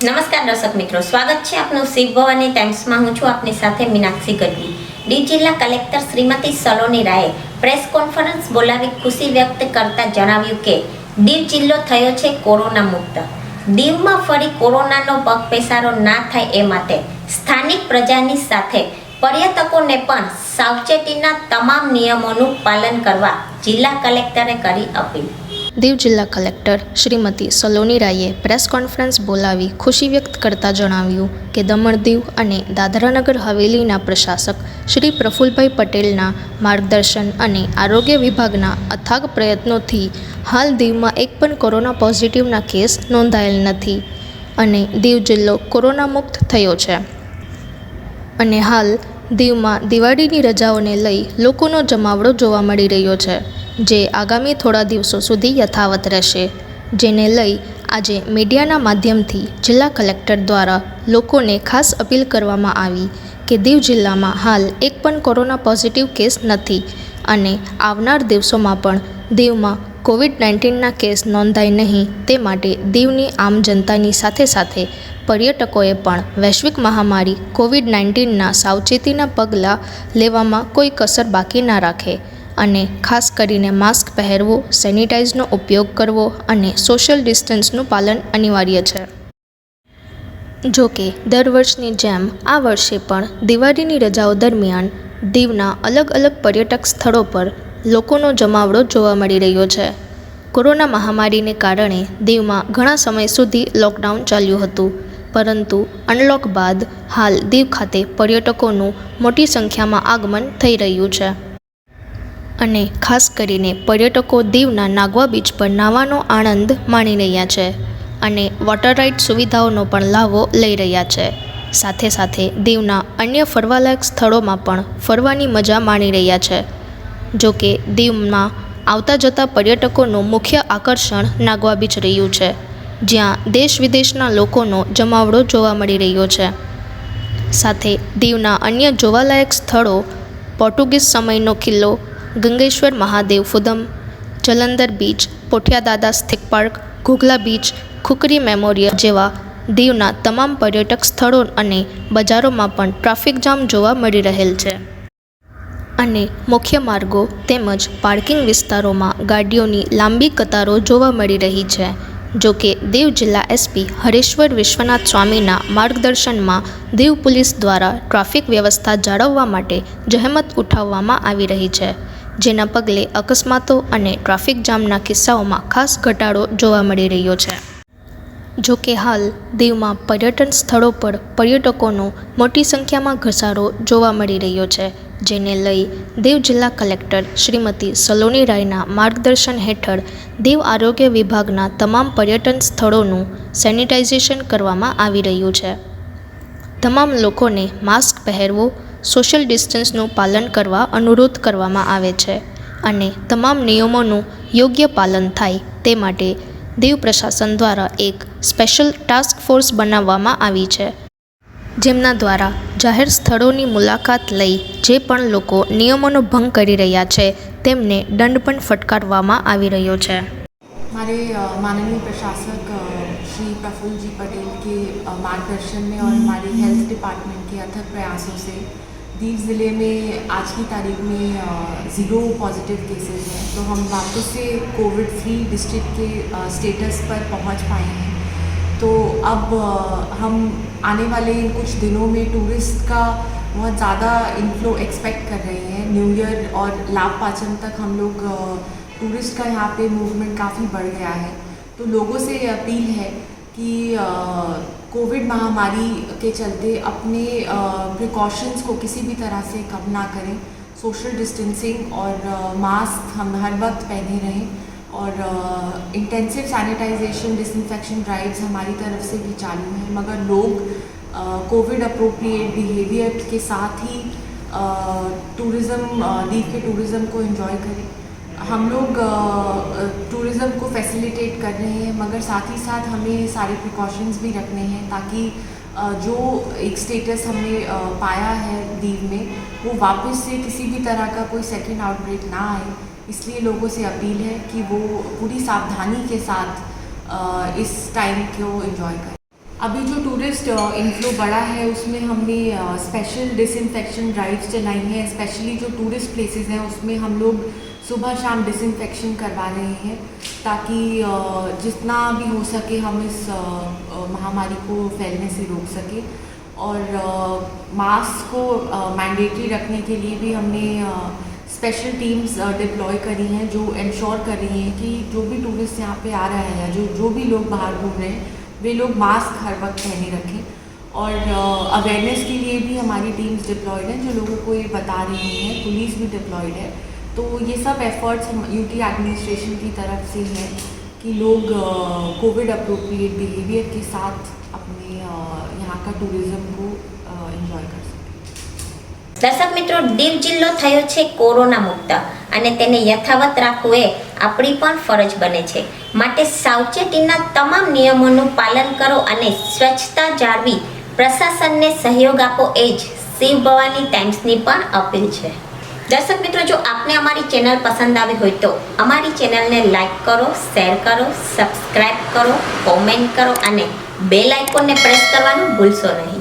નમસ્કાર દર્શક મિત્રો, સ્વાગત છે આપનું શિવ ભવાની ટાઈમ્સમાં. હું છું આપની સાથે મીનાક્ષી ગઢવી. દીવ જિલ્લા કલેક્ટર શ્રીમતી સલોની રાયે પ્રેસ કોન્ફરન્સ બોલાવી ખુશી વ્યક્ત કરતા જણાવ્યું કે, દીવ જિલ્લો થયો છે કોરોના મુક્ત. દીવમાં ફરી કોરોનાનો પગપેસારો ના થાય એ માટે સ્થાનિક પ્રજાની સાથે પર્યટકોને પણ સાવચેતીના તમામ નિયમોનું પાલન કરવા જિલ્લા કલેક્ટરે કરી અપીલ. દીવ જિલ્લા કલેક્ટર શ્રીમતી સલોની રાયે પ્રેસ કોન્ફરન્સ બોલાવી ખુશી વ્યક્ત કરતા જણાવ્યું કે દમણ દીવ અને દાદરાનગર હવેલીના પ્રશાસક શ્રી પ્રફુલભાઈ પટેલના માર્ગદર્શન અને આરોગ્ય વિભાગના અથાગ પ્રયત્નોથી હાલ દીવમાં એક પણ કોરોના પોઝિટિવના કેસ નોંધાયેલ નથી અને દીવ જિલ્લો કોરોના મુક્ત થયો છે. અને હાલ દીવમાં દિવાળીની રજાઓને લઈ લોકોનો જમાવડો જોવા મળી રહ્યો છે. જે આગામી થોડા દિવસો સુધી યથાવત રહેશે. જેને લઈ આજે મીડિયાના માધ્યમથી જિલ્લા કલેક્ટર દ્વારા લોકોને ખાસ અપીલ કરવામાં આવી કે દીવ જિલ્લામાં હાલ એક પણ કોરોના પોઝિટિવ કેસ નથી અને આવનાર દિવસોમાં પણ દીવમાં કોવિડ નાઇન્ટીનના કેસ નોંધાય નહીં તે માટે દીવની આમ જનતાની સાથે સાથે પર્યટકોએ પણ વૈશ્વિક મહામારી કોવિડ નાઇન્ટીનના સાવચેતીના પગલાં લેવામાં કોઈ કસર બાકી ના રાખે. અને ખાસ કરીને માસ્ક પહેરવું, સેનિટાઈઝનો ઉપયોગ કરવો અને સોશિયલ ડિસ્ટન્સનું પાલન અનિવાર્ય છે. જો કે, દર વર્ષની જેમ આ વર્ષે પણ દિવાળીની રજાઓ દરમિયાન દીવના અલગ અલગ પર્યટક સ્થળો પર લોકોનો જમાવડો જોવા મળી રહ્યો છે. કોરોના મહામારીને કારણે દીવમાં ઘણા સમય સુધી લોકડાઉન ચાલ્યું હતું. પરંતુ અનલોક બાદ હાલ દીવ ખાતે પર્યટકોનું મોટી સંખ્યામાં આગમન થઈ રહ્યું છે. અને ખાસ કરીને પર્યટકો દીવના નાગવા બીચ પર નાવાનો આનંદ માણી રહ્યા છે અને વોટર રાઇડ સુવિધાઓનો પણ લાવો લઈ રહ્યા છે. સાથે સાથે દીવના અન્ય ફરવાલાયક સ્થળોમાં પણ ફરવાની મજા માણી રહ્યા છે. જો કે દીવમાં આવતા જતા પર્યટકોનું મુખ્ય આકર્ષણ નાગવા બીચ રહ્યું છે, જ્યાં દેશ વિદેશના લોકોનો જમાવડો જોવા મળી રહ્યો છે. સાથે દીવના અન્ય જોવાલાયક સ્થળો, પોર્ટુગીઝ સમયનો કિલ્લો Gangeshwar Mahadev Fudam, Jalandhar beach, પોઠિયાદાદા સ્થિક park Ghoghla beach, Khukri memorial જેવા દીવના તમામ પર્યટક સ્થળો અને બજારોમાં પણ ટ્રાફિક જામ જોવા મળી રહેલ છે. અને મુખ્ય માર્ગો તેમજ પાર્કિંગ વિસ્તારોમાં ગાડીઓની લાંબી કતારો જોવા મળી રહી છે, જો કે દીવ જિલ્લા એસપી હરેશ્વર વિશ્વનાથ સ્વામીના માર્ગદર્શનમાં દીવ પોલીસ દ્વારા ટ્રાફિક વ્યવસ્થા જાળવવા માટે જહેમત ઉઠાવવામાં આવી રહી છે. જેના પગલે અકસ્માતો અને ટ્રાફિક જામના કિસ્સાઓમાં ખાસ ઘટાડો જોવા મળી રહ્યો છે. જો કે હાલ દીવમાં પર્યટન સ્થળો પર પર્યટકોનો મોટી સંખ્યામાં ઘસારો જોવા મળી રહ્યો છે, જેને લઈ દીવ જિલ્લા કલેક્ટર શ્રીમતી સલોની રાયના માર્ગદર્શન હેઠળ દીવ આરોગ્ય વિભાગના તમામ પર્યટન સ્થળોનું સેનિટાઇઝેશન કરવામાં આવી રહ્યું છે. તમામ લોકોને માસ્ક પહેરવું સોશિયલ ડિસ્ટન્સનું પાલન કરવા અનુરોધ કરવામાં આવે છે અને તમામ નિયમોનું યોગ્ય પાલન થાય તે માટે દીવ પ્રશાસન દ્વારા એક સ્પેશિયલ ટાસ્ક ફોર્સ બનાવવામાં આવી છે જેમના દ્વારા જાહેર સ્થળોની મુલાકાત લઈ જે પણ લોકો નિયમોનો ભંગ કરી રહ્યા છે તેમને દંડ પણ ફટકારવામાં આવી રહ્યો છે हमारे अ, माननीय प्रशासक अ, श्री प्रफुल्ल जी पटेल के अ, मार्गदर्शन में और हमारे हेल्थ डिपार्टमेंट के अथक प्रयासों से दीव ज़िले में आज की तारीख में ज़ीरो पॉजिटिव केसेस हैं। तो हम वापस से कोविड फ्री डिस्ट्रिक्ट के स्टेटस पर पहुँच पाए हैं। तो अब हम आने वाले इन कुछ दिनों में टूरिस्ट का बहुत ज़्यादा इनफ्लो एक्सपेक्ट कर रहे हैं। न्यू ईयर और लाभ पाचन तक हम लोग टूरिस्ट का यहाँ पे मूवमेंट काफ़ी बढ़ गया है। तो लोगों से ये अपील है कि कोविड महामारी के चलते अपने प्रिकॉशंस को किसी भी तरह से कम ना करें। सोशल डिस्टेंसिंग और मास्क हम हर वक्त पहने रहें और इंटेंसिव सैनिटाइजेशन डिसइंफेक्शन ड्राइव्स हमारी तरफ़ से भी चालू हैं। मगर लोग कोविड अप्रोप्रिएट बिहेवियर के साथ ही टूरिज़्म दीव के टूरिज़्म को एंजॉय करें। हम लोग टूरिज़्म को फैसिलिटेट कर रहे हैं, मगर साथ ही साथ हमें सारे प्रिकॉशंस भी रखने हैं ताकि जो एक स्टेटस हमने पाया है दीव में, वो वापस से किसी भी तरह का कोई सेकेंड आउटब्रेक ना आए। इसलिए लोगों से अपील है कि वो पूरी सावधानी के साथ इस टाइम को एंजॉय करें। अभी जो टूरिस्ट इनफ्लो बढ़ा है, उसमें हमने स्पेशल डिसइंफेक्शन ड्राइव्स चलाई हैं स्पेशली जो टूरिस्ट प्लेसेस हैं, उसमें हम लोग सुबह शाम डिसइंफेक्शन करवा रहे हैं ताकि जितना भी हो सके हम इस महामारी को फैलने से रोक सके। और मास्क को मैंडेटरी रखने के लिए भी हमने स्पेशल टीम्स डिप्लॉय करी हैं जो इंश्योर कर रही हैं कि जो भी टूरिस्ट यहाँ पे आ रहे हैं या जो जो भी लोग बाहर घूम रहे हैं, वे लोग मास्क हर वक्त पहने रखें। और अवेयरनेस के लिए भी हमारी टीम्स डिप्लॉयड हैं जो लोगों को ये बता रही हैं, पुलिस भी डिप्लॉयड है। तो ये सब एफर्ट्स हम यूटी एडमिनिस्ट्रेशन की तरफ से हैं कि लोग कोविड अप्रोप्रिएट बिहेवियर के साथ अपने अ, यहाँ का टूरिज़्म को एंजॉय कर सकें દર્શક મિત્રો દીવ જિલ્લો થયો છે કોરોના મુક્ત અને તેને યથાવત રાખવું એ આપણી પણ ફરજ બને છે માટે સાવચેતીના તમામ નિયમોનું પાલન કરો અને સ્વચ્છતા જાળવી પ્રશાસનને સહયોગ આપો એ જ શિવ ભવાની ટાઈમ્સની પણ અપીલ છે દર્શક મિત્રો, જો આપને અમારી ચેનલ પસંદ આવી હોય તો અમારી ચેનલને લાઈક કરો, શેર કરો સબસ્ક્રાઈબ કરો, કોમેન્ટ કરો અને બેલ આઇકોનને પ્રેસ કરવાનું ભૂલશો નહીં.